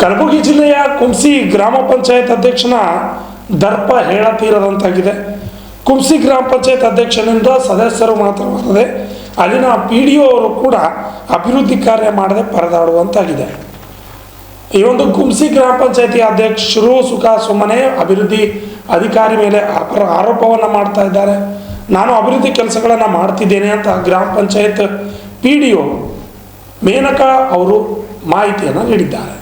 ಕಲಬುರಗಿ ಜಿಲ್ಲೆಯ ಕುಂಸಿ ಗ್ರಾಮ ಪಂಚಾಯತ್ ಅಧ್ಯಕ್ಷನ ದರ್ಪ ಹೇಳತೀರದಂತಾಗಿದೆ ಕುಂಸಿ ಗ್ರಾಮ ಪಂಚಾಯತ್ ಅಧ್ಯಕ್ಷನಿಂದ ಸದಸ್ಯರು ಮಾತ್ರವಲ್ಲದೆ ಅಲ್ಲಿನ ಪಿ ಡಿ ಅವರು ಕೂಡ ಅಭಿವೃದ್ಧಿ ಕಾರ್ಯ ಮಾಡದೆ ಪರದಾಡುವಂತಾಗಿದೆ. ಈ ಒಂದು ಕುಂಸಿ ಗ್ರಾಮ ಪಂಚಾಯತಿ ಅಧ್ಯಕ್ಷರು ಸುಖ ಸುಮ್ಮನೆ ಅಭಿವೃದ್ಧಿ ಅಧಿಕಾರಿ ಮೇಲೆ ಅಪರ ಆರೋಪವನ್ನು ಮಾಡ್ತಾ ಇದ್ದಾರೆ. ನಾನು ಅಭಿವೃದ್ಧಿ ಕೆಲಸಗಳನ್ನು ಮಾಡ್ತಿದ್ದೇನೆ ಅಂತ ಗ್ರಾಮ panchayat P D O Menaka ಅವರು ಮಾಹಿತಿಯನ್ನು ನೀಡಿದ್ದಾರೆ.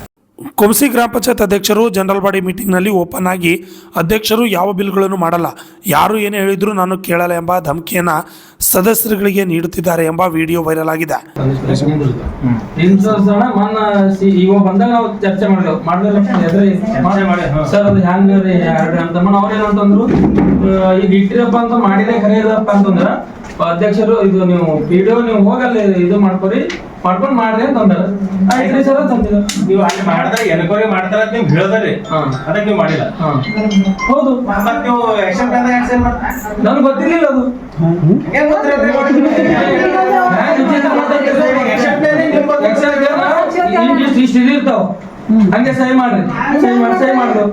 ಕುಂಸಿ ಗ್ರಾಮ ಪಂಚಾಯತ್ ಅಧ್ಯಕ್ಷರು ಜನರಲ್ ಬಾಡಿ ಮೀಟಿಂಗ್ನಲ್ಲಿ ಓಪನ್ ಆಗಿ ಅಧ್ಯಕ್ಷರು ಯಾವ ಬಿಲ್ಗಳನ್ನು ಮಾಡಲ್ಲ ಯಾರು ಏನೇ ಹೇಳಿದ್ರು ನಾನು ಕೇಳಲ್ಲ ಎಂಬ ಧಮಕಿಯನ್ನು ಸದಸ್ಯರುಗಳಿಗೆ ನೀಡುತ್ತಿದ್ದಾರೆ ಎಂಬ ವಿಡಿಯೋ ವೈರಲ್ ಆಗಿದೆ. ಅಧ್ಯಕ್ಷರು ಇದು ನೀವು ವಿಡಿಯೋ ನೀವು ಹೋಗಲ್ಲ ಇದು ಮಾಡ್ಕೊರಿ ಮಾಡ್ಕೊಂಡ್ ಮಾಡ್ರಿ ಅಂತ ಅಂದಾರ. ಆಯ್ತ್ರಿ ಸಲ ಅಂತ. ನೀವು ಅಲ್ಲಿ ಮಾಡಿದ್ರೆ ಎನ್ಕ್ವೈರಿ ಮಾಡ್ತಾರ ಅಂತ ನೀವು ಹೇಳ್ದರಿ. ಅದಕ್ಕೆ ನೀವು ಮಾಡಿಲ್ಲ. ಹೌದು. ಮತ್ತೆ ನೀವು ಯಾಕೆ ಸೈನ್ ನನ್ಗೆ ಗೊತ್ತಿರ್ಲಿಲ್ಲ ಅದು. ಹೆಂಗ್ ಇಷ್ಟ್ ಇದಿರ್ತಾವ ಸಹಿ ಮಾಡ್ರಿ. ಸಹಿ ಮಾಡಿ ಸಹಿ ಮಾಡ್ದು.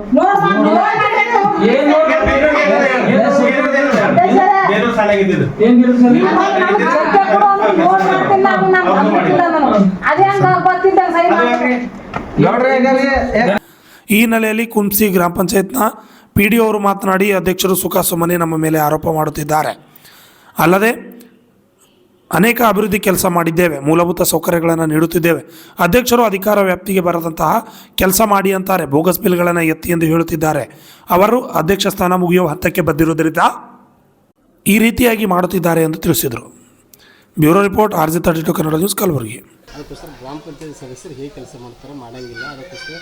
ಏನ್ ನೋಡ್ರಿ? ಏನ್ ಸಾಲಾಗಿದ್ದಿದ್ದು. ಸರ್? ಈ ಹಿನ್ನೆಲೆಯಲ್ಲಿ ಕುಂಸಿ ಗ್ರಾಮ ಪಂಚಾಯತ್ನ ಪಿ ಡಿ ಅವರು ಮಾತನಾಡಿ ಅಧ್ಯಕ್ಷರು ಸುಖ ಸುಮ್ಮನೆ ನಮ್ಮ ಮೇಲೆ ಆರೋಪ ಮಾಡುತ್ತಿದ್ದಾರೆ. ಅಲ್ಲದೆ ಅನೇಕ ಅಭಿವೃದ್ಧಿ ಕೆಲಸ ಮಾಡಿದ್ದೇವೆ ಮೂಲಭೂತ ಸೌಕರ್ಯಗಳನ್ನು ನೀಡುತ್ತಿದ್ದೇವೆ. ಅಧ್ಯಕ್ಷರು ಅಧಿಕಾರ ವ್ಯಾಪ್ತಿಗೆ ಬರದಂತಹ ಕೆಲಸ ಮಾಡಿ ಅಂತಾರೆ ಬೋಗಸ್ ಬಿಲ್ಗಳನ್ನು ಎತ್ತಿ ಎಂದು ಹೇಳುತ್ತಿದ್ದಾರೆ. ಅವರು ಅಧ್ಯಕ್ಷ ಸ್ಥಾನ ಮುಗಿಯುವ ಹಂತಕ್ಕೆ ಬಂದಿರುವುದರಿಂದ ಈ ರೀತಿಯಾಗಿ ಮಾಡುತ್ತಿದ್ದಾರೆ ಎಂದು ತಿಳಿಸಿದರು. Bureau report R G thirty two Kannada news Kalaburagi. ಅದಕ್ಕೋಸ್ಕರ ಗ್ರಾಮ ಪಂಚಾಯತ್ ಸದಸ್ಯರು ಹೇಗೆ ಕೆಲಸ ಮಾಡ್ತಾರೆ ಮಾಡಂಗಿಲ್ಲ. ಅದಕ್ಕೋಸ್ಕರ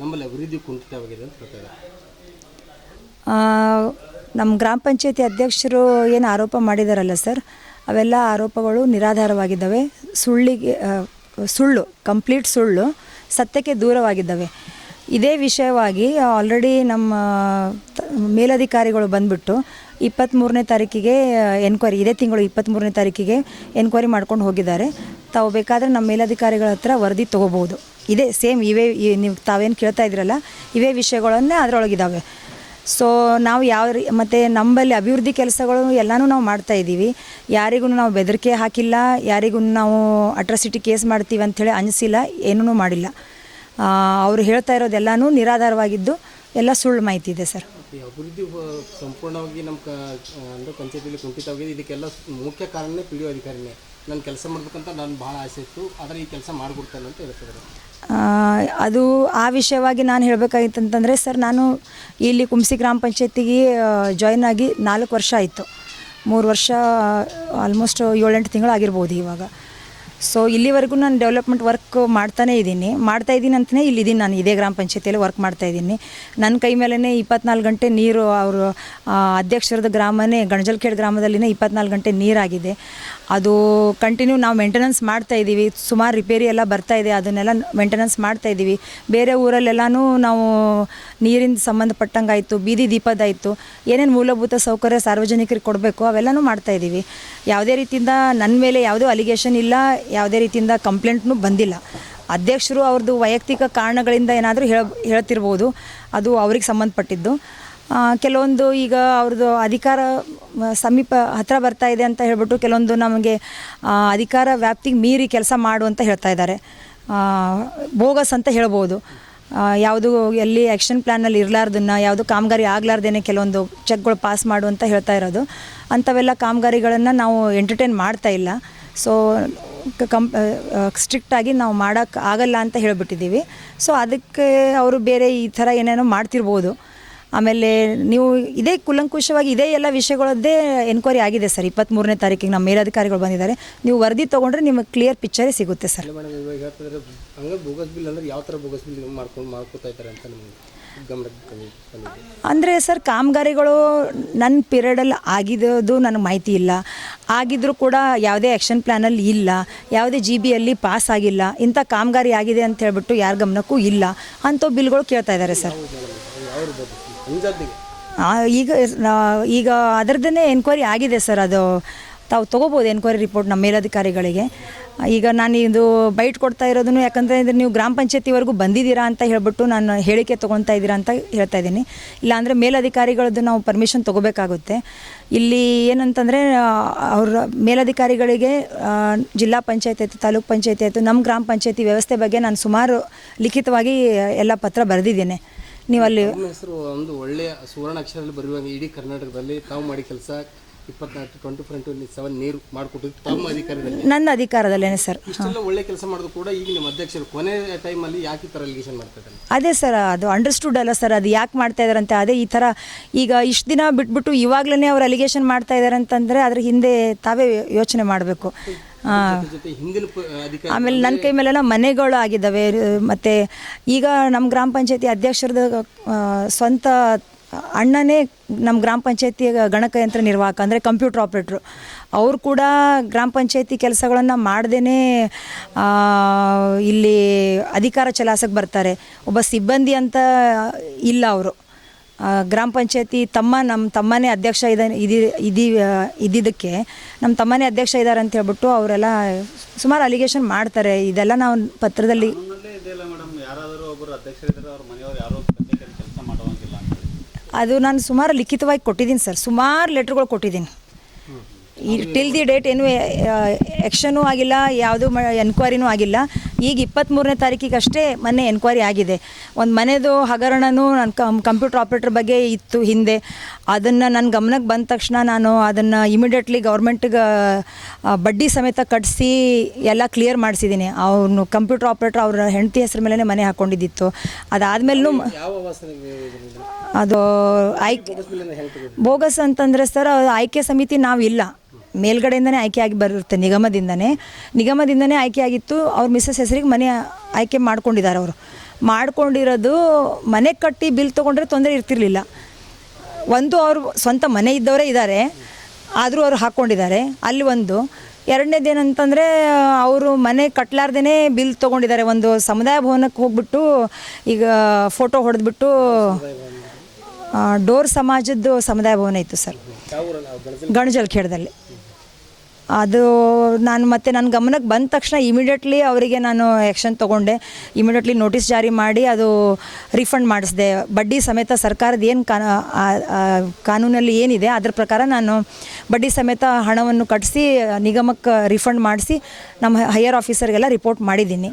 ನಮ್ಮಲ್ಲಿ ಅಭಿವೃದ್ಧಿ ಕುಂಠಿತವಾಗಿದೆ ಅಂತ ಹೇಳ್ತಾರೆ ನಮ್ಮ ಗ್ರಾಮ ಪಂಚಾಯತಿ ಅಧ್ಯಕ್ಷರು ಏನು ಆರೋಪ ಮಾಡಿದಾರಲ್ಲ ಸರ್ ಅವೆಲ್ಲ ಆರೋಪಗಳು ನಿರಾಧಾರವಾಗಿದ್ದಾವೆ. ಸುಳ್ಳಿಗೆ ಸುಳ್ಳು ಕಂಪ್ಲೀಟ್ ಸುಳ್ಳು ಸತ್ಯಕ್ಕೆ ದೂರವಾಗಿದ್ದಾವೆ. ಇದೇ ವಿಷಯವಾಗಿ ಆಲ್ರೆಡಿ ನಮ್ಮ ಮೇಲಧಿಕಾರಿಗಳು ಬಂದ್ಬಿಟ್ಟು ಇಪ್ಪತ್ತ್ಮೂರನೇ ತಾರೀಕಿಗೆ ಎನ್ಕ್ವೈರಿ ಇದೇ ತಿಂಗಳು ಇಪ್ಪತ್ತ್ಮೂರನೇ ತಾರೀಕಿಗೆ ಎನ್ಕ್ವೈರಿ ಮಾಡ್ಕೊಂಡು ಹೋಗಿದ್ದಾರೆ. ತಾವು ಬೇಕಾದರೆ ನಮ್ಮ ಮೇಲಧಿಕಾರಿಗಳ ಹತ್ರ ವರದಿ ತೊಗೋಬೋದು ಇದೇ ಸೇಮ್ ಇವೇ ನೀವು ತಾವೇನು ಕೇಳ್ತಾ ಇದ್ರಲ್ಲ ಇವೇ ವಿಷಯಗಳನ್ನೇ ಅದರೊಳಗಿದ್ದಾವೆ ಸೊ ನಾವು ಯಾವ ರೀ, ಮತ್ತು ನಮ್ಮಲ್ಲಿ ಅಭಿವೃದ್ಧಿ ಕೆಲಸಗಳು ಎಲ್ಲನೂ ನಾವು ಮಾಡ್ತಾ ಇದ್ದೀವಿ. ಯಾರಿಗೂ ನಾವು ಬೆದರಿಕೆ ಹಾಕಿಲ್ಲ, ಯಾರಿಗೂ ನಾವು ಅಟ್ರಾಸಿಟಿ ಕೇಸ್ ಮಾಡ್ತೀವಿ ಅಂಥೇಳಿ ಅನಿಸಿಲ್ಲ ಏನೂ ಮಾಡಿಲ್ಲ. ಅವರು ಅವ್ರು ಹೇಳ್ತಾ ಇರೋದೆಲ್ಲನೂ ನಿರಾಧಾರವಾಗಿದ್ದು, ಎಲ್ಲ ಸುಳ್ಳು ಮಾಹಿತಿ ಇದೆ ಸರ್. ಈ ಅಭಿವೃದ್ಧಿ ಸಂಪೂರ್ಣವಾಗಿ ನಮ್ಮ ಕ ಅಂದರೆ ಪಂಚಾಯತಿಯಲ್ಲಿ ಕುಂಠಿತವಾಗಿದೆ. ಇದಕ್ಕೆಲ್ಲ ಮುಖ್ಯ ಕಾರಣನೇ ಪಿ ಡಿ ಒ ಅಧಿಕಾರಿನೇ. ನಾನು ಕೆಲಸ ಮಾಡಬೇಕಂತ ನಾನು ಭಾಳ ಆಸೆ ಇತ್ತು. ಆದರೆ ಈ ಕೆಲಸ ಮಾಡಿಕೊಡ್ತಾನೆ ಅಂತ ಹೇಳ್ತಿದ್ದಾರೆ ಅದು ಆ ವಿಷಯವಾಗಿ ನಾನು ಹೇಳಬೇಕಾಗಿತ್ತು ಅಂತಂದರೆ ಸರ್, ನಾನು ಇಲ್ಲಿ ಕುಂಸಿ ಗ್ರಾಮ ಪಂಚಾಯತಿಗೆ ಜಾಯ್ನ್ ಆಗಿ ನಾಲ್ಕು ವರ್ಷ ಆಯಿತು. ಮೂರು ವರ್ಷ ಆಲ್ಮೋಸ್ಟ್ ಏಳೆಂಟು ತಿಂಗಳಾಗಿರ್ಬೋದು ಇವಾಗ. ಸೊ ಇಲ್ಲಿವರೆಗೂ ನಾನು ಡೆವಲಪ್ಮೆಂಟ್ ವರ್ಕ್ ಮಾಡ್ತಾನೇ ಇದ್ದೀನಿ. ಮಾಡ್ತಾ ಇದ್ದೀನಿ ಅಂತಲೇ ಇಲ್ಲಿದ್ದೀನಿ ನಾನು. ಇದೇ ಗ್ರಾಮ ಪಂಚಾಯತಿಯಲ್ಲಿ ವರ್ಕ್ ಮಾಡ್ತಾ ಇದ್ದೀನಿ. ನನ್ನ ಕೈ ಮೇಲೇ ಇಪ್ಪತ್ನಾಲ್ಕು ಗಂಟೆ ನೀರು ಅವರು ಅಧ್ಯಕ್ಷರದ ಗ್ರಾಮನೇ ಗಣಜಲ್ಖೇಡ್ ಗ್ರಾಮದಲ್ಲಿನೇ ಇಪ್ಪತ್ನಾಲ್ಕು ಗಂಟೆ ನೀರಾಗಿದೆ. ಅದು ಕಂಟಿನ್ಯೂ ನಾವು ಮೇಂಟೆನೆನ್ಸ್ ಮಾಡ್ತಾ ಇದ್ದೀವಿ. ಸುಮಾರು ರಿಪೇರಿ ಎಲ್ಲ ಬರ್ತಾ ಇದೆ. ಅದನ್ನೆಲ್ಲ ಮೇಂಟೆನೆನ್ಸ್ ಮಾಡ್ತಾ ಇದ್ದೀವಿ. ಬೇರೆ ಊರಲ್ಲೆಲ್ಲನೂ ನಾವು ನೀರಿನ ಸಂಬಂಧಪಟ್ಟಂಗಾಯಿತು, ಬೀದಿ ದೀಪದಾಯಿತು ಏನೇನು ಮೂಲಭೂತ ಸೌಕರ್ಯ ಸಾರ್ವಜನಿಕರಿಗೆ ಕೊಡಬೇಕು ಅವೆಲ್ಲನೂ ಮಾಡ್ತಾ ಇದ್ದೀವಿ. ಯಾವುದೇ ರೀತಿಯಿಂದ ನನ್ನ ಮೇಲೆ ಯಾವುದೂ ಅಲಿಗೇಷನ್ ಇಲ್ಲ, ಯಾವುದೇ ರೀತಿಯಿಂದ ಕಂಪ್ಲೇಂಟ್ನೂ ಬಂದಿಲ್ಲ. ಅಧ್ಯಕ್ಷರು ಅವ್ರದ್ದು ವೈಯಕ್ತಿಕ ಕಾರಣಗಳಿಂದ ಏನಾದರೂ ಹೇಳ, ಹೇಳ್ತಿರ್ಬೋದು. ಅದು ಅವ್ರಿಗೆ ಸಂಬಂಧಪಟ್ಟಿದ್ದು. ಕೆಲವೊಂದು ಈಗ ಅವ್ರದ್ದು ಅಧಿಕಾರ ಸಮೀಪ ಹತ್ರ ಬರ್ತಾ ಇದೆ ಅಂತ ಹೇಳ್ಬಿಟ್ಟು ಕೆಲವೊಂದು ನಮಗೆ ಅಧಿಕಾರ ವ್ಯಾಪ್ತಿಗೆ ಮೀರಿ ಕೆಲಸ ಮಾಡು ಅಂತ ಹೇಳ್ತಾ ಇದ್ದಾರೆ. ಬೋಗಸ್ ಅಂತ ಹೇಳ್ಬೋದು. ಯಾವುದು ಎಲ್ಲಿ ಆ್ಯಕ್ಷನ್ ಪ್ಲ್ಯಾನಲ್ಲಿ ಇರಲಾರ್ದನ್ನ, ಯಾವುದು ಕಾಮಗಾರಿ ಆಗಲಾರ್ದೇನೆ ಕೆಲವೊಂದು ಚೆಕ್ಗಳು ಪಾಸ್ ಮಾಡು ಅಂತ ಹೇಳ್ತಾ ಇರೋದು. ಅಂಥವೆಲ್ಲ ಕಾಮಗಾರಿಗಳನ್ನು ನಾವು ಎಂಟರ್ಟೈನ್ ಮಾಡ್ತಾ ಇಲ್ಲ. ಸೊ ಕಂ ಸ್ಟ್ರಿಕ್ಟಾಗಿ ನಾವು ಮಾಡೋಕ್ಕೆ ಆಗಲ್ಲ ಅಂತ ಹೇಳಿಬಿಟ್ಟಿದ್ದೀವಿ. ಸೊ ಅದಕ್ಕೆ ಅವರು ಬೇರೆ ಈ ಥರ ಏನೇನೋ ಮಾಡ್ತಿರ್ಬೋದು. ಆಮೇಲೆ ನೀವು ಇದೇ ಕುಲಂಕುಷವಾಗಿ ಇದೇ ಎಲ್ಲ ವಿಷಯಗಳದ್ದೇ ಎನ್ಕ್ವೈರಿ ಆಗಿದೆ ಸರ್. ಇಪ್ಪತ್ತ್ಮೂರನೇ ತಾರೀಕಿಗೆ ನಮ್ಮ ಮೇಲಧಿಕಾರಿಗಳು ಬಂದಿದ್ದಾರೆ. ನೀವು ವರದಿ ತೊಗೊಂಡ್ರೆ ನಿಮಗೆ ಕ್ಲಿಯರ್ ಪಿಕ್ಚರೇ ಸಿಗುತ್ತೆ ಸರ್. ಅಂದ್ರೆ ಅಂತ ಸರ್, ಕಾಮಗಾರಿಗಳು ನನ್ನ ಪೀರಿಯಡಲ್ಲಿ ಆಗಿದ್ದು ನನಗೆ ಮಾಹಿತಿ ಇಲ್ಲ. ಆಗಿದ್ದರೂ ಕೂಡ ಯಾವುದೇ ಆ್ಯಕ್ಷನ್ ಪ್ಲ್ಯಾನಲ್ಲಿ ಇಲ್ಲ. ಯಾವುದೇ ಜಿ ಬಿಯಲ್ಲಿ ಪಾಸ್ ಆಗಿಲ್ಲ. ಇಂಥ ಕಾಮಗಾರಿ ಆಗಿದೆ ಅಂತ ಹೇಳ್ಬಿಟ್ಟು ಯಾರ ಗಮನಕ್ಕೂ ಇಲ್ಲ. ಅಂಥ ಬಿಲ್ಗಳು ಕೇಳ್ತಾ ಇದ್ದಾರೆ ಸರ್. ಈಗ ಈಗ ಅದರದ್ದೇ ಎನ್ಕ್ವೈರಿ ಆಗಿದೆ ಸರ್ ಅದು. ತಾವು ತೊಗೋಬೋದು ಎನ್ಕ್ವೈರಿ ರಿಪೋರ್ಟ್ ನಮ್ಮ ಮೇಲಧಿಕಾರಿಗಳಿಗೆ. ಈಗ ನಾನು ಇದು ಬೈಟ್ ಕೊಡ್ತಾ ಇರೋದನ್ನು ಯಾಕಂದರೆ ಅಂದರೆ ನೀವು ಗ್ರಾಮ ಪಂಚಾಯತಿವರೆಗೂ ಬಂದಿದ್ದೀರಾ ಅಂತ ಹೇಳ್ಬಿಟ್ಟು ನಾನು ಹೇಳಿಕೆ ತೊಗೊತಾ ಇದ್ದೀರಾ ಅಂತ ಹೇಳ್ತಾ ಇದ್ದೀನಿ. ಇಲ್ಲಾಂದರೆ ಮೇಲಧಿಕಾರಿಗಳದ್ದು ನಾವು ಪರ್ಮಿಷನ್ ತೊಗೋಬೇಕಾಗುತ್ತೆ. ಇಲ್ಲಿ ಏನಂತಂದರೆ ಅವರ ಮೇಲಧಿಕಾರಿಗಳಿಗೆ ಜಿಲ್ಲಾ ಪಂಚಾಯತಿ ಆಯಿತು, ತಾಲೂಕ್ ಪಂಚಾಯತಿ ಆಯಿತು, ನಮ್ಮ ಗ್ರಾಮ ಪಂಚಾಯತಿ ವ್ಯವಸ್ಥೆ ಬಗ್ಗೆ ನಾನು ಸುಮಾರು ಲಿಖಿತವಾಗಿ ಎಲ್ಲ ಪತ್ರ ಬರೆದಿದ್ದೇನೆ. ನೀವು ಅಲ್ಲಿ ನಮ್ಮ ಹೆಸರು ಒಂದು ಒಳ್ಳೆಯ ಸುವರ್ಣ ಅಕ್ಷರದಲ್ಲಿ ಬರೆಯುವಾಗ ಇಡೀ ಕರ್ನಾಟಕದಲ್ಲಿ ತಾವು ಮಾಡಿ ಕೆಲಸ ಇಪ್ಪತ್ನಾಲ್ಕು ಟ್ವೆಂಟಿ ಫೋರ್ ಇಂಟು ಸೆವೆನ್ ನೀರು ಮಾಡಿಕೊಟ್ಟಿದ್ದು ತಮ್ಮ ಅಧಿಕಾರದಲ್ಲಿ. ನನ್ನ ಅಧಿಕಾರದಲ್ಲೇನೆ ಸರ್. ಇಷ್ಟೆಲ್ಲ ಒಳ್ಳೆ ಕೆಲಸ ಮಾಡೋದು ಕೂಡ ಈಗ ನಿಮ್ಮ ಅಧ್ಯಕ್ಷರು ಕೊನೆ ಟೈಮಲ್ಲಿ ಯಾಕೆ ಈ ಥರ ಅಲಿಗೇಷನ್ ಮಾಡ್ತಾ ಇದ್ದಾರೆ? ಅದೇ ಸರ್ ಅದು ಅಂಡರ್ಸ್ಟುಡ್ ಅಲ್ಲ ಸರ್ ಅದು ಯಾಕೆ ಮಾಡ್ತಾ ಇದಾರಂತೆ ಅದೇ ಈ ಥರ ಈಗ ಇಷ್ಟು ದಿನ ಬಿಟ್ಬಿಟ್ಟು ಇವಾಗಲೇ ಅವ್ರು ಅಲಿಗೇಷನ್ ಮಾಡ್ತಾ ಇದ್ದಾರೆ ಅಂತಂದರೆ ಅದ್ರ ಹಿಂದೆ ತಾವೇ ಯೋಚನೆ ಮಾಡಬೇಕು. ಜೊತೆ ಹಿಂದಿನ ಪ- ಅಧಿಕಾರಿ ಆಮೇಲೆ ನನ್ನ ಕೈ ಮೇಲೆಲ್ಲ ಮನೆಗಳು ಆಗಿದ್ದಾವೆ ಮತ್ತು ಈಗ ನಮ್ಮ ಗ್ರಾಮ ಪಂಚಾಯತಿ ಅಧ್ಯಕ್ಷರದ ಆ, ಸ್ವಂತ ಅಣ್ಣನೇ ನಮ್ಮ ಗ್ರಾಮ ಪಂಚಾಯತಿ ಗಣಕಯಂತ್ರ ನಿರ್ವಾಹಕ, ಅಂದರೆ ಕಂಪ್ಯೂಟರ್ ಆಪ್ರೇಟ್ರು. ಅವರು ಕೂಡ ಗ್ರಾಮ ಪಂಚಾಯತಿ ಕೆಲಸಗಳನ್ನು ಮಾಡ್ದೇ ಇಲ್ಲಿ ಅಧಿಕಾರ ಚಲಾಸಕ್ಕೆ ಬರ್ತಾರೆ. ಒಬ್ಬ ಸಿಬ್ಬಂದಿ ಅಂತ ಇಲ್ಲ ಅವರು. ಗ್ರಾಮ ಪಂಚಾಯತಿ ತಮ್ಮ ನಮ್ಮ ತಮ್ಮನೇ ಅಧ್ಯಕ್ಷ ಇದ ಇದಿ ಇದಿ, ಇದ್ದಿದ್ದಕ್ಕೆ ನಮ್ಮ ತಮ್ಮನೇ ಅಧ್ಯಕ್ಷ ಇದ್ದಾರೆ ಅಂತ ಹೇಳ್ಬಿಟ್ಟು ಅವರೆಲ್ಲ ಸುಮಾರು ಅಲಿಗೇಷನ್ ಮಾಡ್ತಾರೆ. ಇದೆಲ್ಲ ನಾವು ಪತ್ರದಲ್ಲಿ ಅದು ನಾನು ಸುಮಾರು ಲಿಖಿತವಾಗಿ ಕೊಟ್ಟಿದ್ದೀನಿ ಸರ್. ಸುಮಾರು ಲೆಟ್ರ್ಗಳು ಕೊಟ್ಟಿದ್ದೀನಿ. ಈ ಟಿಲ್ ದಿ ಡೇಟ್ ಏನು ಎಕ್ಷನೂ ಆಗಿಲ್ಲ ಯಾವುದು ಮ ಎನ್ಕ್ವೈರಿನೂ ಆಗಿಲ್ಲ. ಈಗ ಇಪ್ಪತ್ತ್ಮೂರನೇ ತಾರೀಕಿಗೆ ಅಷ್ಟೇ ಮೊನ್ನೆ ಎನ್ಕ್ವೈರಿ ಆಗಿದೆ. ಒಂದು ಮನೆದು ಹಗರಣನೂ ನನ್ನ ಕಂ ಕಂಪ್ಯೂಟರ್ ಆಪ್ರೇಟರ್ ಬಗ್ಗೆ ಇತ್ತು ಹಿಂದೆ. ಅದನ್ನು ನನ್ನ ಗಮನಕ್ಕೆ ಬಂದ ತಕ್ಷಣ ನಾನು ಅದನ್ನು ಇಮಿಡಿಯೇಟ್ಲಿ ಗೌರ್ಮೆಂಟ್ಗೆ ಬಡ್ಡಿ ಸಮೇತ ಕಟ್ಟಿಸಿ ಎಲ್ಲ ಕ್ಲಿಯರ್ ಮಾಡಿಸಿದ್ದೀನಿ ಅವನು ಕಂಪ್ಯೂಟರ್ ಆಪ್ರೇಟರ್ ಅವ್ರ ಹೆಂಡತಿ ಹೆಸರು ಮೇಲೇ ಮನೆ ಹಾಕ್ಕೊಂಡಿದ್ದಿತ್ತು ಅದಾದಮೇಲೂ? ಅದು ಆಯ್ಕೆ ಬೋಗಸ್ ಅಂತಂದರೆ ಸರ್ ಆಯ್ಕೆ ಸಮಿತಿ ನಾವಿಲ್ಲ. ಮೇಲ್ಗಡೆಯಿಂದನೇ ಆಯ್ಕೆ ಆಗಿ ಬರುತ್ತೆ ನಿಗಮದಿಂದನೇ. ನಿಗಮದಿಂದನೇ ಆಯ್ಕೆ ಆಗಿತ್ತು ಅವ್ರ ಮಿಸ್ಸಸ್ ಹೆಸರಿಗೆ ಮನೆ ಆಯ್ಕೆ ಮಾಡ್ಕೊಂಡಿದ್ದಾರೆ ಅವರು. ಮಾಡ್ಕೊಂಡಿರೋದು ಮನೆ ಕಟ್ಟಿ ಬಿಲ್ ತೊಗೊಂಡ್ರೆ ತೊಂದರೆ ಇರ್ತಿರ್ಲಿಲ್ಲ. ಒಂದು ಅವರು ಸ್ವಂತ ಮನೆ ಇದ್ದವರೇ ಇದ್ದಾರೆ. ಆದರೂ ಅವರು ಹಾಕ್ಕೊಂಡಿದ್ದಾರೆ. ಅಲ್ಲಿ ಒಂದು. ಎರಡನೇದು ಏನಂತಂದರೆ, ಅವರು ಮನೆ ಕಟ್ಲಾರ್ದೇ ಬಿಲ್ ತೊಗೊಂಡಿದ್ದಾರೆ. ಒಂದು ಸಮುದಾಯ ಭವನಕ್ಕೆ ಹೋಗ್ಬಿಟ್ಟು ಈಗ ಫೋಟೋ ಹೊಡೆದ್ಬಿಟ್ಟು ಡೋರ್ ಸಮಾಜದ್ದು ಸಮುದಾಯ ಭವನ ಇತ್ತು ಸರ್. ಗಣಜಲ್ ಖೇಡದಲ್ಲಿ ಅದು ನಾನು ಮತ್ತೆ ನನ್ನ ಗಮನಕ್ಕೆ ಬಂದ ತಕ್ಷಣ ಇಮಿಡಿಯೇಟ್ಲಿ ಅವರಿಗೆ ನಾನು ಆ್ಯಕ್ಷನ್ ತೊಗೊಂಡೆ. ಇಮಿಡಿಯೇಟ್ಲಿ ನೋಟಿಸ್ ಜಾರಿ ಮಾಡಿ ಅದು ರಿಫಂಡ್ ಮಾಡಿಸಿದೆ. ಬಡ್ಡಿ ಸಮೇತ ಸರ್ಕಾರದ ಏನು ಕಾನೂನಲ್ಲಿ ಏನಿದೆ ಅದ್ರ ಪ್ರಕಾರ ನಾನು ಬಡ್ಡಿ ಸಮೇತ ಹಣವನ್ನು ಕಟ್ಟಿಸಿ ನಿಗಮಕ್ಕೆ ರಿಫಂಡ್ ಮಾಡಿಸಿ ನಮ್ಮ ಹೈಯರ್ ಆಫೀಸರ್ಗೆಲ್ಲ ರಿಪೋರ್ಟ್ ಮಾಡಿದ್ದೀನಿ.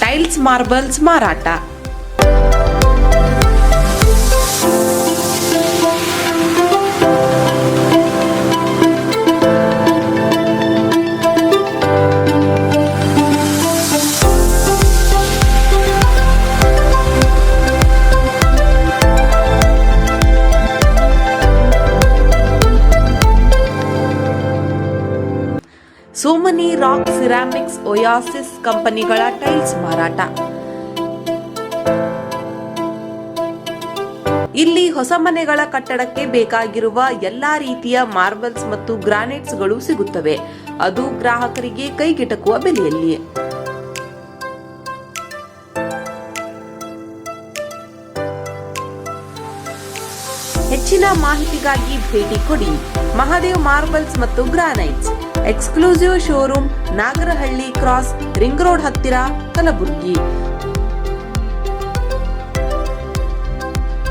ಟೈಲ್ಸ್ ಮಾರ್ಬಲ್ಸ್ ಮಾರಾಟ ಸೋಮನಿ ರಾಕ್ ಸಿರಾಮಿಕ್ಸ್ ಒಯಾಸಿಸ್ ಕಂಪನಿಗಳ ಟೈಲ್ಸ್ ಮಾರಾಟ. ಇಲ್ಲಿ ಹೊಸ ಮನೆಗಳ ಕಟ್ಟಡಕ್ಕೆ ಬೇಕಾಗಿರುವ ಎಲ್ಲಾ ರೀತಿಯ ಮಾರ್ಬಲ್ಸ್ ಮತ್ತು ಗ್ರಾನೈಟ್ಸ್ಗಳು ಸಿಗುತ್ತವೆ. ಅದು ಗ್ರಾಹಕರಿಗೆ ಕೈಗೆಟಕುವ ಬೆಲೆಯಲ್ಲಿ. ಹೆಚ್ಚಿನ ಮಾಹಿತಿಗಾಗಿ ಭೇಟಿ ಕೊಡಿ. ಮಹಾದೇವ್ ಮಾರ್ಬಲ್ಸ್ ಮತ್ತು granites exclusive showroom Nagarahalli cross ring road ಹತ್ತಿರ ಕಲಬುರಗಿ.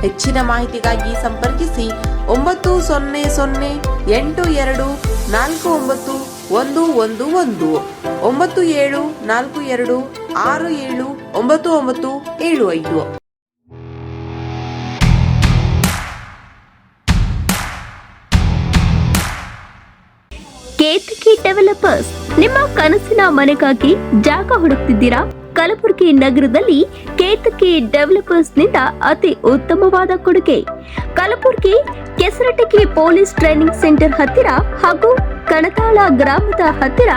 ಹೆಚ್ಚಿನ ಮಾಹಿತಿಗಾಗಿ ಸಂಪರ್ಕಿಸಿ ಒಂಬತ್ತು ಸೊನ್ನೆ ಸೊನ್ನೆ ಎಂಟು ಎರಡು ನಾಲ್ಕು ಒಂಬತ್ತು ಒಂದು ಒಂದು ಒಂದು. ಒಂಬತ್ತು ಏಳು ನಾಲ್ಕು ಎರಡು ಆರು ಏಳು ಒಂಬತ್ತು ಒಂಬತ್ತು ಏಳು ಐದು. ಕೇತಕಿ ಡೆವಲಪರ್ಸ್ ನಿಮ್ಮ ಕನಸಿನ ಮನೆಗಾಗಿ ಜಾಗ ಹುಡುಕ್ತಿದ್ದೀರಾ? ಕಲಬುರಗಿ ನಗರದಲ್ಲಿ ಕೇತಕಿ ಡೆವಲಪರ್ಸ್ನಿಂದ ಅತಿ ಉತ್ತಮವಾದ ಕೊಡುಗೆ. Kalaburagi Kesaratagi police training centre ಹತ್ತಿರ ಹಾಗೂ ಕಣತಾಳ ಗ್ರಾಮದ ಹತ್ತಿರ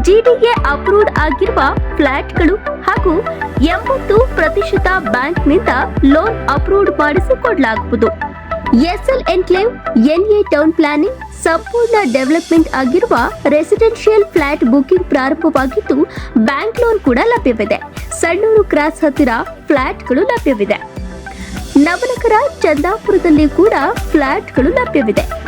ಜಿಡಿಎ ಅಪ್ರೂವ್ಡ್ ಆಗಿರುವ ಫ್ಲಾಟ್ಗಳು ಹಾಗೂ ಎಂಬತ್ತು ಪ್ರತಿಶತ ಬ್ಯಾಂಕ್ನಿಂದ loan approved ಮಾಡಿಸಿಕೊಡಲಾಗುವುದು. SL enclave, NA town planning, ಸಂಪೂರ್ಣ ಡೆವಲಪ್ಮೆಂಟ್ ಆಗಿರುವ ರೆಸಿಡೆನ್ಷಿಯಲ್ ಫ್ಲಾಟ್ ಬುಕಿಂಗ್ ಪ್ರಾರಂಭವಾಗಿದ್ದು ಬ್ಯಾಂಕ್ ಲೋನ್ ಕೂಡ ಲಭ್ಯವಿದೆ. ಸಣ್ಣೂರು ಕ್ರಾಸ್ ಹತ್ತಿರ ಫ್ಲಾಟ್ಗಳು ಲಭ್ಯವಿದೆ. ನವನಗರ, ಚಂದಾಪುರದಲ್ಲಿ ಕೂಡ ಫ್ಲಾಟ್ಗಳು ಲಭ್ಯವಿದೆ.